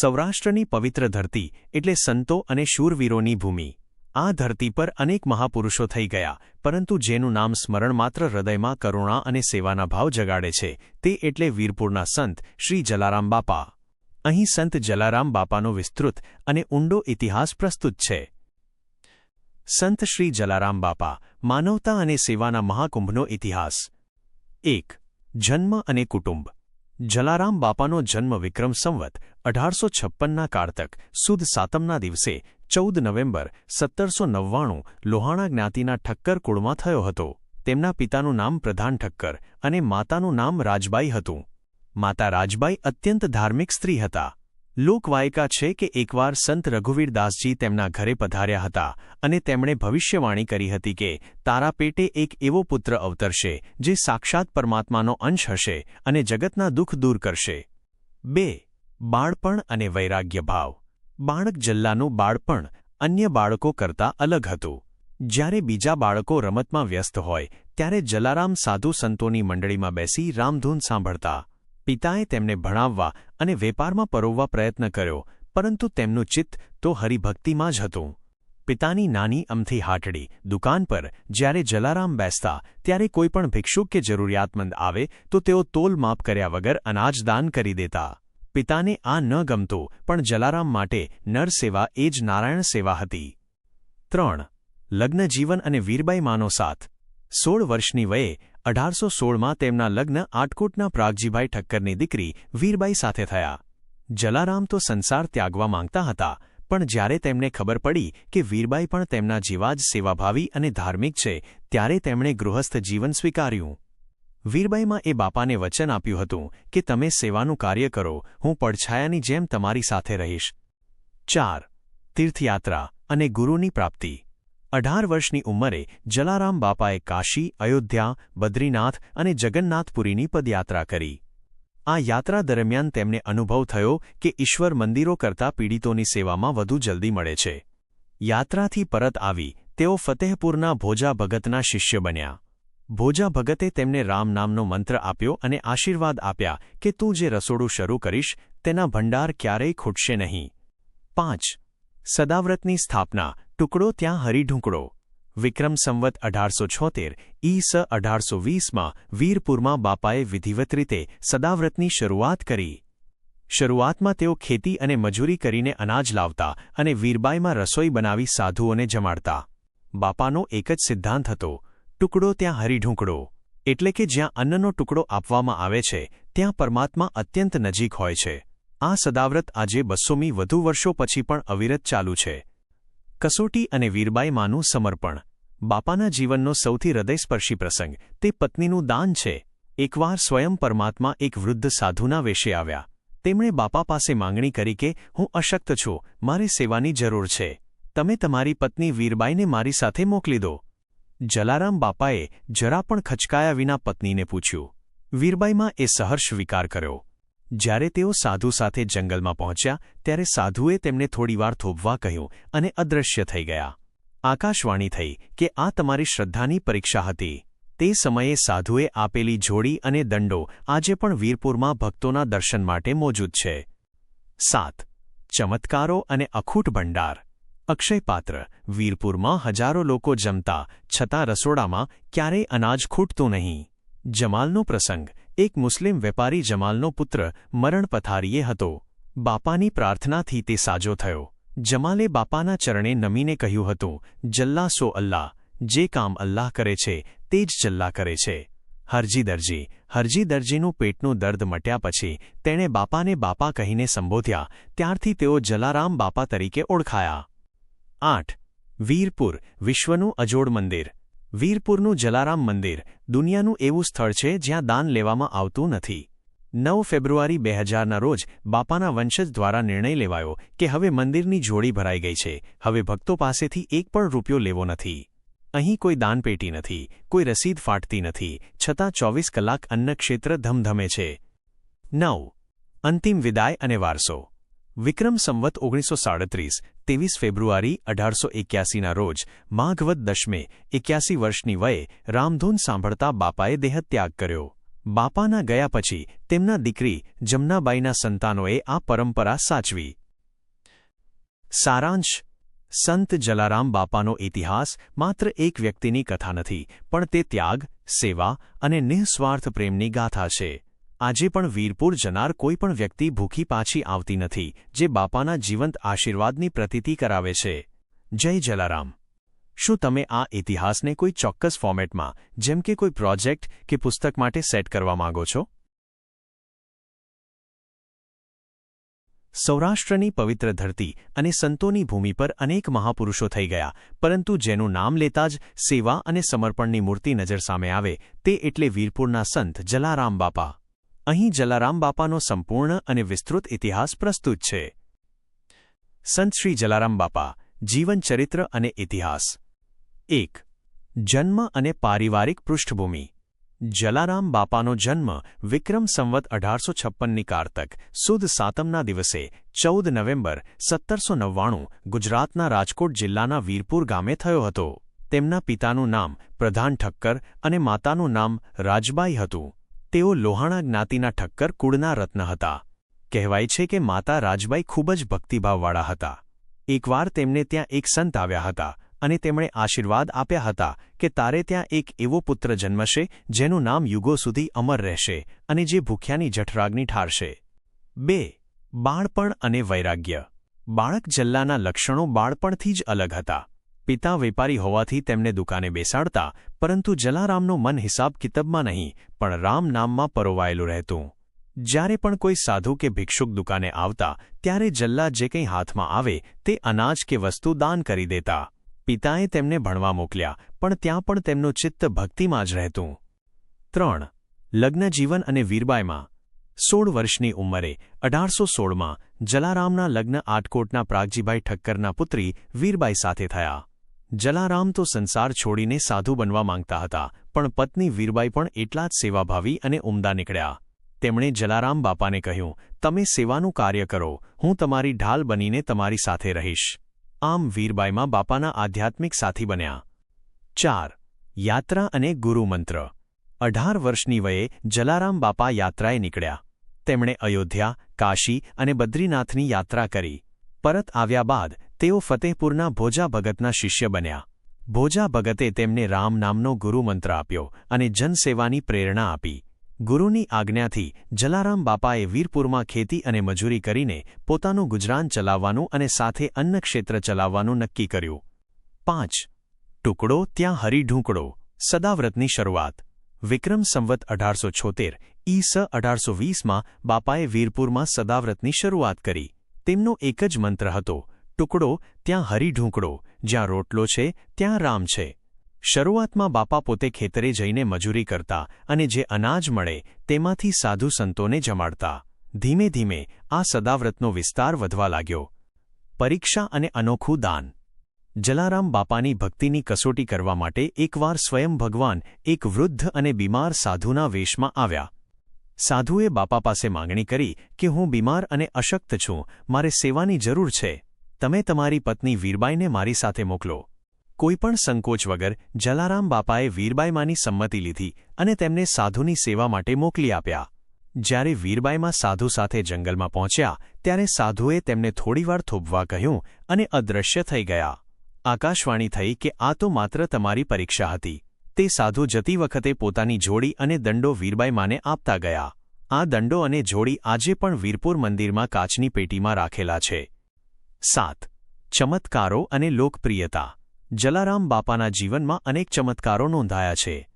સૌરાષ્ટ્રની પવિત્ર ધરતી એટલે સંતો અને શૂરવીરોની ભૂમિ. આ ધરતી પર અનેક મહાપુરુષો થઈ ગયા, પરંતુ જેનું નામ સ્મરણ માત્ર હૃદયમાં કરુણા અને સેવાના ભાવ જગાડે છે, તે એટલે વીરપુરના સંત શ્રી જલારામ બાપા. અહીં સંત જલારામ બાપાનો વિસ્તૃત અને ઊંડો ઇતિહાસ પ્રસ્તુત છે. સંત શ્રી જલારામ બાપા, માનવતા અને સેવાના મહાકુંભનો ઇતિહાસ. એક, જન્મ અને કુટુંબ. જલારામ બાપાનો જન્મ વિક્રમ સંવત અઢારસો છપ્પનના કારતક, સુદ સાતમના દિવસે, ચૌદ નવેમ્બર, સત્તરસો નવ્વાણું, લોહાણા જ્ઞાતિના ઠક્કર કુળમાં થયો હતો. તેમના પિતાનું નામ પ્રધાન ઠક્કર અને માતાનું નામ રાજબાઈ હતું. માતા રાજબાઈ અત્યંત ધાર્મિક સ્ત્રી હતા. લોકવાયકા છે કે એકવાર સંત રઘુવીરદાસજી તેમના ઘરે પધાર્યા હતા અને તેમણે ભવિષ્યવાણી કરી હતી કે તારા પેટે એક એવો પુત્ર અવતરશે જે સાક્ષાત પરમાત્માનો અંશ હશે અને જગતના દુઃખ દૂર કરશે. બે બાળપણ અને વૈરાગ્ય ભાવ. બાળક જલ્લાનું બાળપણ અન્ય બાળકો કરતાં અલગ હતું. જ્યારે બીજા બાળકો રમતમાં વ્યસ્ત હોય, ત્યારે જલારામ સાધુ સંતોની મંડળીમાં બેસી રામધૂન સાંભળતા. પિતાએ તેમને ભણાવવા અને વેપારમાં પરોવવા પ્રયત્ન કર્યો, પરંતુ તેમનું ચિત્ત તો હરિભક્તિમાં જ હતું. પિતાની નાની અમથી હાટડી દુકાન પર જ્યારે જલારામ બેસતા, ત્યારે કોઈપણ ભિક્ષુક કે જરૂરિયાતમંદ આવે, તો તેઓ તોલ માપ કર્યા વગર અનાજ દાન કરી દેતા. પિતાને આ ન ગમતું, પણ જલારામ માટે નરસેવા એ જ નારાયણ સેવા હતી. ત્રણ લગ્નજીવન અને વીરબાઈ માનો સાથ. સોળ વર્ષની વયે, અઢારસો સોળમાં તેમના લગ્ન આટકોટના પ્રાગજીભાઈ ઠક્કરની દીકરી વીરબાઈ સાથે થયા. જલારામ તો સંસાર ત્યાગવા માંગતા હતા, પણ જ્યારે તેમને ખબર પડી કે વીરબાઈ પણ તેમના જેવા જ સેવાભાવી અને ધાર્મિક છે, ત્યારે તેમણે ગૃહસ્થ જીવન સ્વીકાર્યું. વીરબાઈમાં એ બાપાને વચન આપ્યું હતું કે તમે સેવાનું કાર્ય કરો, હું પડછાયાની જેમ તમારી સાથે રહીશ. ચાર, તીર્થયાત્રા અને ગુરુની પ્રાપ્તિ. અઢાર વર્ષની ઉંમરે જલારામ બાપાએ કાશી, અયોધ્યા, બદ્રીનાથ અને જગન્નાથપુરીની પદયાત્રા કરી. આ યાત્રા દરમિયાન તેમને અનુભવ થયો કે ઈશ્વર મંદિરો કરતાં પીડિતોની સેવામાં વધુ જલ્દી મળે છે. યાત્રાથી પરત આવી, તેઓ ફતેહપુરના ભોજા ભગતના શિષ્ય બન્યા. ભોજા ભગતે તેમને રામ નામનો મંત્ર આપ્યો અને આશીર્વાદ આપ્યા કે તું જે રસોડું શરૂ કરીશ, તેના ભંડાર ક્યારેય ખૂટશે નહીં. પાંચ. સદાવ્રતની સ્થાપના. ટુકડો ત્યાં હરિઢુંકડો. વિક્રમ સંવત અઢારસો છોતેર. ઈસ અઢારસો વીસમાં વીરપુરમાં બાપાએ વિધિવત રીતે સદાવ્રતની શરૂઆત કરી. શરૂઆતમાં તેઓ ખેતી અને મજૂરી કરીને અનાજ લાવતા અને વીરબાઈમાં રસોઈ બનાવી સાધુઓને જમાડતા. બાપાનો એક જ સિદ્ધાંત હતો. ટુકડો ત્યાં હરિઢુંકડો, એટલે કે જ્યાં અન્નનો ટુકડો આપવામાં આવે છે, ત્યાં પરમાત્મા અત્યંત નજીક હોય છે. આ સદાવ્રત આજે બસ્સોમી વધુ વર્ષો પછી પણ અવિરત ચાલુ છે. કસોટી અને વીરબાઈમાનું સમર્પણ. બાપાના જીવનનો સૌથી હૃદયસ્પર્શી પ્રસંગ. તે પત્નીનું દાન છે. એકવાર સ્વયં પરમાત્મા એક વૃદ્ધ સાધુના વેશે આવ્યા. તેમણે બાપા પાસે માંગણી કરી કે, હું અશક્ત છું. મારે સેવાની જરૂર છે. તમે તમારી પત્ની વીરબાઈને મારી સાથે મોકલી દો. જલારામ બાપાએ જરા પણ ખચકાયા વિના પત્નીને પૂછ્યું, વીરબાઈમાં એ સહર્ષ વિકાર કર્યો. જ્યારે તેઓ સાધુ સાથે જંગલમાં પહોંચ્યા, ત્યારે સાધુએ તેમને થોડીવાર થોભવા કહ્યું અને અદૃશ્ય થઈ ગયા. આકાશવાણી થઈ કે આ તમારી શ્રદ્ધાની પરીક્ષા હતી. તે સમયે સાધુએ આપેલી જોડી અને દંડો આજે પણ વીરપુરમાં ભક્તોના દર્શન માટે મોજૂદ છે. સાત. ચમત્કારો અને અખૂટ ભંડાર. અક્ષયપાત્ર, વીરપુરમાં હજારો લોકો જમતા, છતાં રસોડામાં ક્યારેય અનાજ ખૂટતું નહીં. જમાલનો પ્રસંગ, એક મુસ્લિમ વેપારી જમાલનો પુત્ર, મરણ પથારીએ હતો. બાપાની પ્રાર્થનાથી તે સાજો થયો. જમાલે બાપાના ચરણે નમીને કહ્યું હતું, જલ્લા સો અલ્લાહ, જે કામ અલ્લાહ કરે છે, તે જ જલ્લા કરે છે. હરજી દરજી, હરજી દરજીનું પેટનું દર્દ મટ્યા પછી તેણે બાપાને બાપા કહીને સંબોધ્યા, ત્યારથી તેઓ જલારામ બાપા તરીકે ઓળખાયા. આઠ, વીરપુર, વિશ્વનું અજોડ મંદિર. વીરપુરનું જલારામ મંદિર, દુનિયાનું એવું સ્થળ છે જ્યાં દાન લેવામાં આવતું નથી. નવ ફેબ્રુઆરી બે હજારના રોજ બાપાના વંશજ દ્વારા નિર્ણય લેવાયો કે હવે મંદિરની જોડી ભરાઈ ગઈ છે, હવે ભક્તો પાસેથી એક પણ રૂપિયો લેવો નથી. અહીં કોઈ દાનપેટી નથી, કોઈ રસીદ ફાટતી નથી, છતાં ચોવીસ કલાક અન્નક્ષેત્ર ધમધમે છે. નવ, અંતિમ વિદાય અને વારસો. વિક્રમ સંવત ઓગણીસો સાડત્રીસ, ત્રેવીસ ફેબ્રુઆરી અઢારસો એક્યાસીના રોજ માઘવત દશમે, એક્યાસી વર્ષની વયે રામધૂન સાંભળતા બાપાએ દેહત્યાગ કર્યો. બાપાના ગયા પછી તેમના દીકરી જમનાબાઈના સંતાનોએ આ પરંપરા સાચવી. સારાંશ, સંત જલારામ બાપાનો ઇતિહાસ માત્ર એક વ્યક્તિની કથા નથી, પણ તે ત્યાગ, સેવા અને નિઃસ્વાર્થ પ્રેમની ગાથા છે. આજે પણ વીરપુર જનાર કોઈ પણ વ્યક્તિ ભૂખી પાછી આવતી નથી, જે બાપાના જીવંત આશીર્વાદની પ્રતીતિ કરાવે છે. જય જલારામ. શું તમે આ ઇતિહાસને કોઈ ચોક્કસ ફોર્મેટમાં, જેમ કે કોઈ પ્રોજેક્ટ કે પુસ્તક માટે સેટ કરવા માંગો છો? સૌરાષ્ટ્રની પવિત્ર ધરતી અને સંતોની ભૂમિ પર અનેક મહાપુરુષો થઈ ગયા, પરંતુ જેનું નામ લેતા જ સેવા અને સમર્પણની મૂર્તિ નજર સામે આવે, તે એટલે વીરપુરના સંત જલારામ બાપા. અહીં જલારામ બાપાનો સંપૂર્ણ અને વિસ્તૃત ઇતિહાસ પ્રસ્તુત છે. સંત શ્રી જલારામ બાપા જીવનચરિત્ર અને ઇતિહાસ. એક, જન્મ અને પારિવારિક પૃષ્ઠભૂમિ. જલારામ બાપાનો જન્મ વિક્રમ સંવત અઢારસો છપ્પનની કારતક, સુદ સાતમના દિવસે, ચૌદ નવેમ્બર સત્તરસો નવ્વાણું, ગુજરાતના રાજકોટ જિલ્લાના વીરપુર ગામે થયો હતો. તેમના પિતાનું નામ પ્રધાન ઠક્કર અને માતાનું નામ રાજબાઈ હતું. તેઓ લોહાણા જ્ઞાતિના ઠક્કર કુળના રત્ન હતા. કહેવાય છે કે માતા રાજબાઈ ખૂબ જ ભક્તિભાવવાળા હતા. એકવાર તેમને ત્યાં એક સંત આવ્યા હતા અને તેમણે આશીર્વાદ આપ્યા હતા કે તારે ત્યાં એક એવો પુત્ર જન્મશે જેનું નામ યુગો સુધી અમર રહેશે અને જે ભૂખ્યાની જઠરાગ્નિ ઠારશે. બે, બાળપણ અને વૈરાગ્ય. બાળક જલ્લાના લક્ષણો બાળપણથી જ અલગ હતા. પિતા વેપારી હોવાથી તેમને દુકાને બેસાડતા, પરંતુ જલારામનું મન હિસાબ કિતાબમાં નહીં, પણ રામ નામમાં પરોવાયેલું રહેતું. જ્યારે પણ કોઈ સાધુ કે ભિક્ષુક દુકાને આવતા, ત્યારે જલ્લા જે કંઈ હાથમાં આવે, તે અનાજ કે વસ્તુ દાન કરી દેતા. પિતાએ તેમને ભણવા મોકલ્યા, પણ ત્યાં પણ તેમનું ચિત્ત ભક્તિમાં જ રહેતું. ત્રણ. લગ્નજીવન અને વીરબાઈમાં. સોળ વર્ષની ઉંમરે, અઢારસો સોળમાં, જલારામના લગ્ન આટકોટના પ્રાગજીભાઈ ઠક્કરના પુત્રી વીરબાઈ સાથે થયા. જલારામ તો સંસાર છોડીને સાધુ બનવા માંગતા હતા, પણ પત્ની વીરબાઈ પણ એટલા જ સેવાભાવી અને ઉમદા નીકળ્યા. તેમણે જલારામ બાપાને કહ્યું, તમે સેવાનું કાર્ય કરો, હું તમારી ઢાલ બનીને તમારી સાથે રહીશ. આમ વીરબાઈમાં બાપાના આધ્યાત્મિક સાથી બન્યા. ચાર. યાત્રા અને ગુરુમંત્ર. અઢાર વર્ષની વયે જલારામ બાપા યાત્રાએ નીકળ્યા. તેમણે અયોધ્યા, કાશી અને બદ્રીનાથની યાત્રા કરી. પરત આવ્યા બાદ તેઓ ફતેહપુરના ભોજા ભગતના શિષ્ય બન્યા. ભોજા ભગતે તેમને રામ નામનો ગુરુમંત્ર આપ્યો અને જનસેવાની પ્રેરણા આપી. ગુરુની આજ્ઞાથી જલારામ બાપાએ વીરપુરમાં ખેતી અને મજૂરી કરીને પોતાનું ગુજરાન ચલાવવાનું અને સાથે અન્નક્ષેત્ર ચલાવવાનું નક્કી કર્યું. પાંચ. ટુકડો ત્યાં હરિઢૂંકડો સદાવ્રતની શરૂઆત. વિક્રમ સંવત અઢારસો છોતેર ઈસ અઢારસો વીસમાં બાપાએ વીરપુરમાં સદાવ્રતની શરૂઆત કરી. તેમનો એક જ મંત્ર હતો ટુકડો ત્યાં હરિઢૂંકડો જ્યાં રોટલો છે, ત્યાં રામ છે. શરૂઆતમાં બાપા પોતે ખેતરે જઈને મજૂરી કરતા અને જે અનાજ મળે, તેમાંથી સાધુ સંતોને જમાડતા. ધીમે ધીમે આ સદાવ્રતનો વિસ્તાર વધવા લાગ્યો. પરીક્ષા અને અનોખું દાન. જલારામ બાપાની ભક્તિની કસોટી કરવા માટે એકવાર સ્વયં ભગવાન એક વૃદ્ધ અને બીમાર સાધુના વેશમાં આવ્યા. સાધુએ બાપા પાસે માંગણી કરી કે, હું બીમાર અને અશક્ત છું. મારે સેવાની જરૂર છે. તમે તમારી પત્ની વીરબાઈને મારી સાથે મોકલો. કોઈપણ સંકોચ વગર જલારામ બાપાએ વીરબાઈમાની સંમતિ લીધી અને તેમને સાધુની સેવા માટે મોકલી આપ્યા. જ્યારે વીરબાઈમાં સાધુ સાથે જંગલમાં પહોંચ્યા, ત્યારે સાધુએ તેમને થોડીવાર થોભવા કહ્યું અને અદૃશ્ય થઈ ગયા. આકાશવાણી થઈ કે આ તો માત્ર તમારી પરીક્ષા હતી. તે સાધુ જતી વખતે પોતાની જોડી અને દંડો વીરબાઈમાને આપતા ગયા. આ દંડો અને જોડી આજે પણ વીરપુર મંદિરમાં કાચની પેટીમાં રાખેલા છે. સાત. ચમત્કારો અને લોકપ્રિયતા. જલારામ બાપાના જીવનમાં અનેક ચમત્કારો નોંધાયા છે.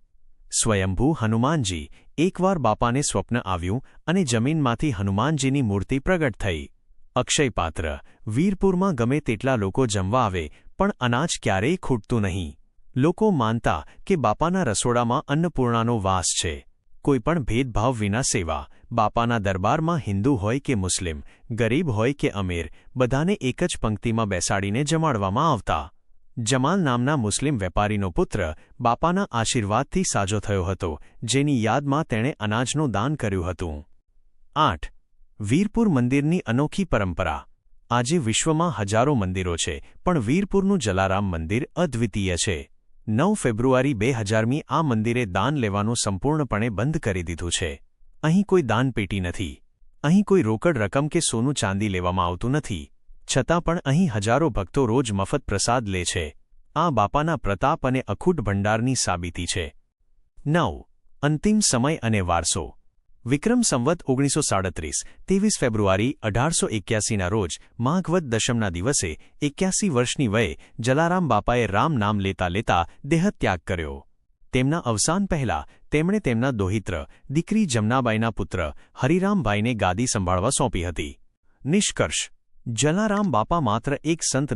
સ્વયંભૂ હનુમાનજી, એકવાર બાપાને સ્વપ્ન આવ્યું અને જમીનમાંથી હનુમાનજીની મૂર્તિ પ્રગટ થઈ. અક્ષયપાત્ર, વીરપુરમાં ગમે તેટલા લોકો જમવા આવે, પણ અનાજ ક્યારેય ખૂટતું નહીં. લોકો માનતા કે બાપાના રસોડામાં અન્નપૂર્ણાનો વાસ છે. કોઈપણ ભેદભાવ વિના સેવા. બાપાના દરબારમાં હિન્દુ હોય કે મુસ્લિમ, ગરીબ હોય કે અમીર, બધાને એક જ પંક્તિમાં બેસાડીને જમાડવામાં આવતા. જમાલ નામના મુસ્લિમ વેપારીનો પુત્ર બાપાના આશીર્વાદથી સાજો થયો હતો, જેની યાદમાં તેણે અનાજનું દાન કર્યું હતું. આઠ. વીરપુર મંદિરની અનોખી પરંપરા. આજે વિશ્વમાં હજારો મંદિરો છે, પણ વીરપુરનું જલારામ મંદિર અદ્વિતીય છે. નવ ફેબ્રુઆરી બે હજારમી આ મંદિરે દાન લેવાનું સંપૂર્ણપણે બંધ કરી દીધું છે. અહીં કોઈ દાન પેટી નથી. અહીં કોઈ રોકડ રકમ કે સોનું ચાંદી લેવામાં આવતું નથી. છતાં પણ અહીં હજારો ભક્તો રોજ મફત પ્રસાદ લે છે. આ બાપાના પ્રતાપ અને અખૂટ ભંડારની સાબિતી છે. નવ. અંતિમ સમય અને વારસો. વિક્રમ સંવત ઓગણીસો સાડત્રીસ, ત્રેવીસ ફેબ્રુઆરી અઢારસો એક્યાસીના રોજ માઘવદ દશમના દિવસે એક્યાસી વર્ષની વયે જલારામ બાપાએ રામ નામ લેતા લેતા દેહત્યાગ કર્યો. તેમના અવસાન પહેલા તેમણે તેમના દોહિત્ર, દીકરી જમનાબાઈના પુત્ર હરિરામભાઈને ગાદી સંભાળવા સોંપી હતી. નિષ્કર્ષ, જલારામ બાપા માત્ર એક સંત